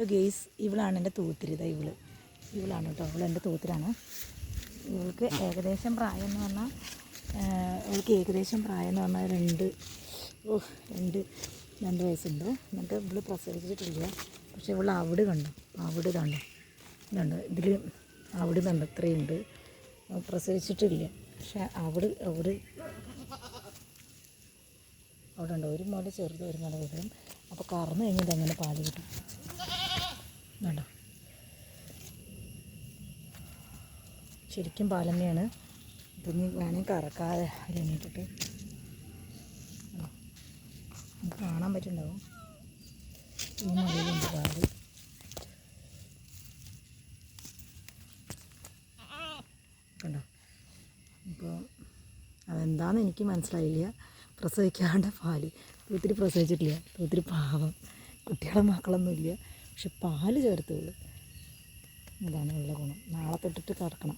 Guys ഇവളാണ് എന്റെ തൂത്തിരിത ഇവൾ. ഇവളാണ് കേട്ടോ. ഇവൾ എന്റെ തൂത്തിരാണ്. ഇവൾക്ക് ഏകദേശം പ്രായം എന്ന് പറഞ്ഞാൽ ഇവൾക്ക് ഏകദേശം പ്രായം എന്ന് പറഞ്ഞാൽ രണ്ട് ഓ രണ്ട് രണ്ട് വയസ്സുണ്ട്. എന്നിട്ട് ഇവൾ പ്രസവിച്ചിട്ടില്ല. പക്ഷെ ഇവൾ അവിടെ കണ്ടു. അവിടെ കണ്ടു. ഇതുണ്ട്. ഇതിൽ അവിടെ കണ്ടു. ഇത്രയുണ്ട്. പ്രസവിച്ചിട്ടില്ല. പക്ഷെ അവിടെ അവിടെ അവിടെ ഉണ്ട്. ഒരു മുല ചെറുത് ഒരു മുല വരും അപ്പോൾ കറന്നു കഴിഞ്ഞിട്ട് അങ്ങനെ പാൽ കിട്ടും. വേണ്ട ശരിക്കും പാലമ്മയാണ്. ഇപ്പം നീ വേണമെങ്കിൽ കറക്കാതെ എണീറ്റിട്ട് കാണാൻ പറ്റുന്നുണ്ടാവും. പാൽ. കണ്ടോ? ഇപ്പോൾ അതെന്താണെന്ന് എനിക്ക് മനസ്സിലായില്ല. പ്രസവിക്കാണ്ട് പാൽ. ഒത്തിരി പ്രസവിച്ചിട്ടില്ല. ഒത്തിരി പാവം. കുട്ടികളെ മക്കളൊന്നുമില്ല. പക്ഷെ പാൽ ചേർത്തുള്ളൂ അതാണ് ഉള്ള ഗുണം. നാളെ തൊട്ടിട്ട് കറക്കണം